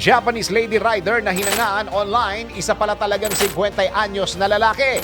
Japanese lady rider na hinangaan online, isa pala talagang 50 anyos na lalaki.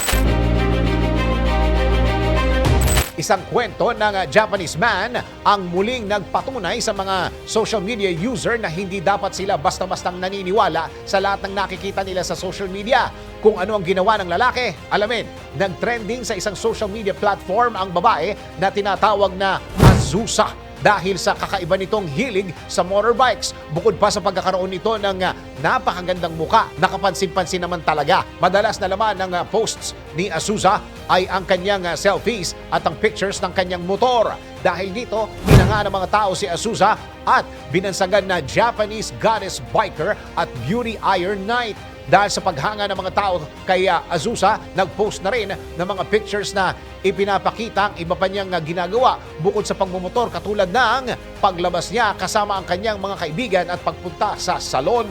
Isang kwento ng Japanese man ang muling nagpatunay sa mga social media user na hindi dapat sila basta-bastang naniniwala sa lahat ng nakikita nila sa social media. Kung ano ang ginawa ng lalaki, alamin, nag-trending sa isang social media platform ang babae na tinatawag na Azusa dahil sa kakaiba nitong hilig sa motorbikes. Bukod pa sa pagkakaroon nito ng uh, napakagandang muka, nakapansin-pansin naman talaga. Madalas na laman ng uh, posts ni Azusa ay ang kanyang uh, selfies at ang pictures ng kanyang motor. Dahil dito, hinanga ng mga tao si Azusa at binansagan na Japanese goddess biker at beauty iron knight. Dahil sa paghanga ng mga tao kay uh, Azusa, nag-post na rin ng mga pictures na ipinapakita ang iba pa niyang uh, ginagawa bukod sa pagmumotor katulad ng paglabas niya kasama ang kanyang mga kaibigan at pagpunta sa salon.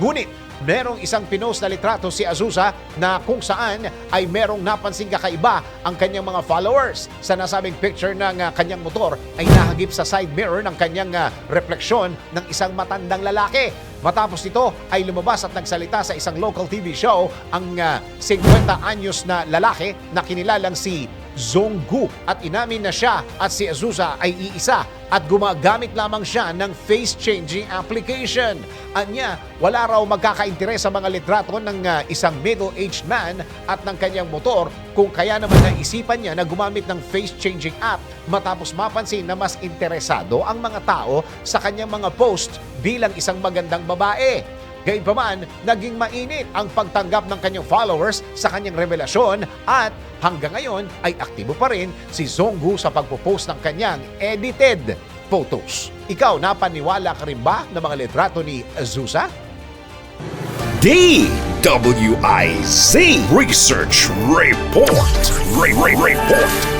Ngunit, merong isang pinost na litrato si Azusa na kung saan ay merong napansing kakaiba ang kanyang mga followers. Sa nasabing picture ng uh, kanyang motor ay nahagip sa side mirror ng kanyang uh, refleksyon ng isang matandang lalaki. Matapos ito ay lumabas at nagsalita sa isang local TV show ang uh, 50 anyos na lalaki na kinilalang si Zonggu at inamin na siya at si Azusa ay iisa at gumagamit lamang siya ng face-changing application. Anya, wala raw magkakainteres sa mga litrato ng uh, isang middle-aged man at ng kanyang motor kung kaya naman naisipan niya na gumamit ng face-changing app matapos mapansin na mas interesado ang mga tao sa kanyang mga post bilang isang magandang babae. Gayunpaman, naging mainit ang pagtanggap ng kanyang followers sa kanyang revelasyon at hanggang ngayon ay aktibo pa rin si Zonggu sa pagpo-post ng kanyang edited photos. Ikaw, napaniwala ka rin ba ng mga litrato ni Azusa? DWIZ Research Report. Re- Re- Report.